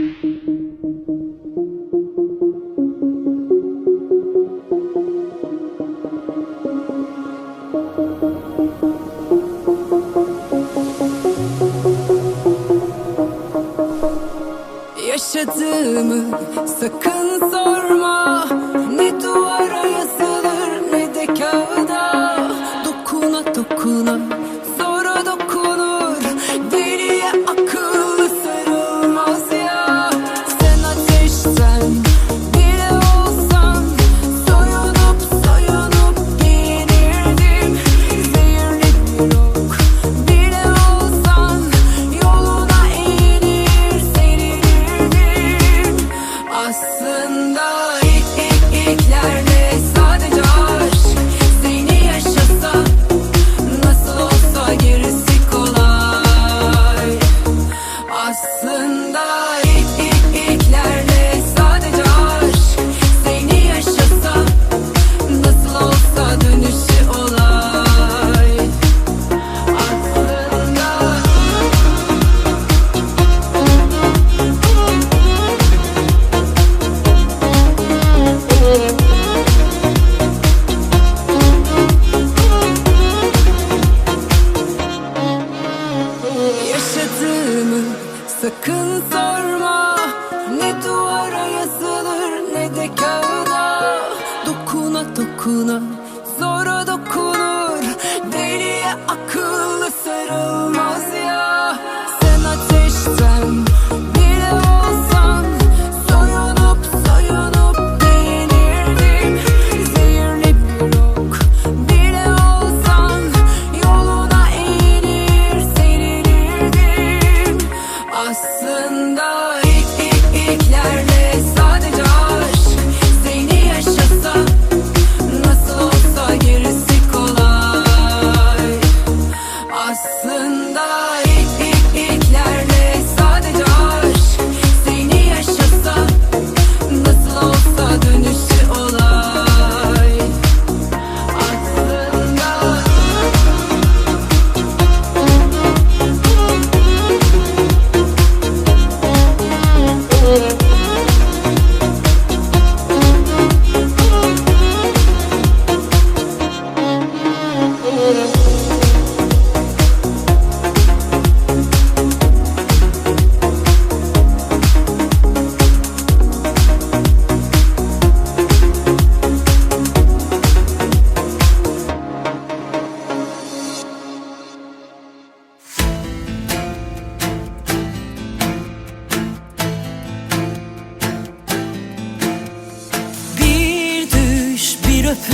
Yaşadığımı sakın Yanlarında ilk ilk ilklerde sadece akıl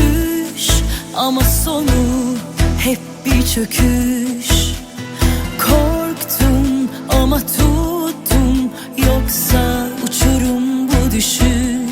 yürüyüş Ama sonu hep bir çöküş. Korktum ama tuttum Yoksa uçurum bu düşüş.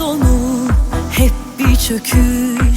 sonu hep bir çöküş.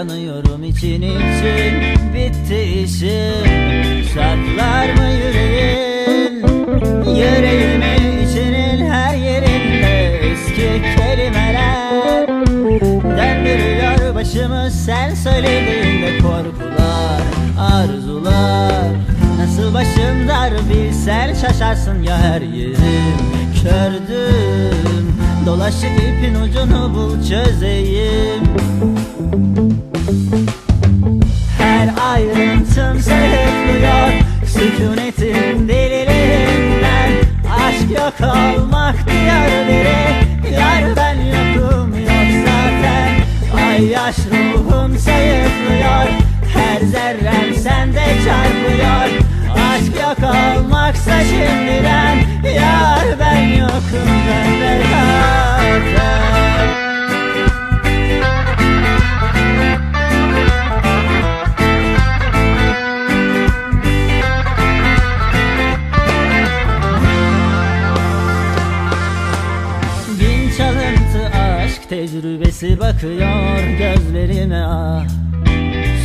Yanıyorum için için. Bitti işim. Saklar mı yüreğin? Yüreğimi içinin her yerinde Eski kelimeler. Döndürüyor başımı sen söylediğinde korkular, arzular. Nasıl başım dar bilsen şaşarsın ya her yerim. Kördüm dolaşıp ipin ucunu bul çözeyim ayrıntım sayıklıyor Sükunetin deliliğinden Aşk yok olmak diyor biri Yar ben yokum yok zaten. Ay yaş ruhum sayıklıyor Her zerrem sende çarpıyor. Aşk yok olmaksa şimdiden tecrübesi bakıyor gözlerime. Ah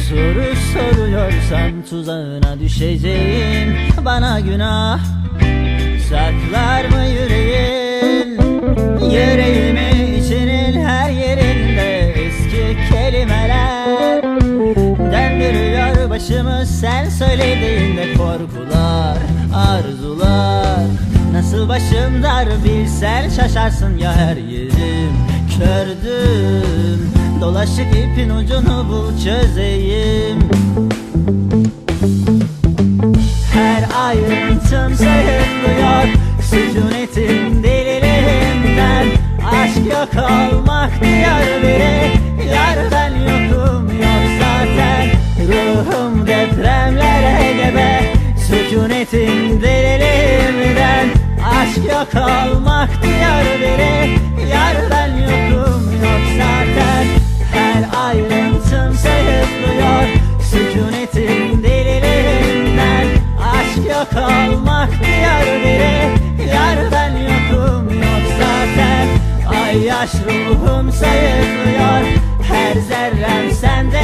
Soru soruyorsan tuzağına düşeceğim. Bana günah Saklar mı yüreğin? Yüreğimi içinin her yerinde eski kelimeler Döndürüyor başımı. Sen söylediğinde korkular, arzular. Nasıl başım dar bilsen şaşarsın ya her yerim Kördüm dolaşık ipin ucunu bul çözeyim. Her ayrıntım sayıklıyor Sükunetin deliliğinden Aşk yok olmak diyor biri Yar ben yokum yok zaten. Ruhum depremlere gebe Sükunetin deliliğinden Aşk yok olmak diyor biri. Yar ben yokum yok zaten. Her ayrıntım sayıklıyor Sükunetin deliliğinden Aşk yok olmak diyor biri. Yar ben yokum yok zaten. Ay yaş ruhum sayıklıyor Her zerrem sende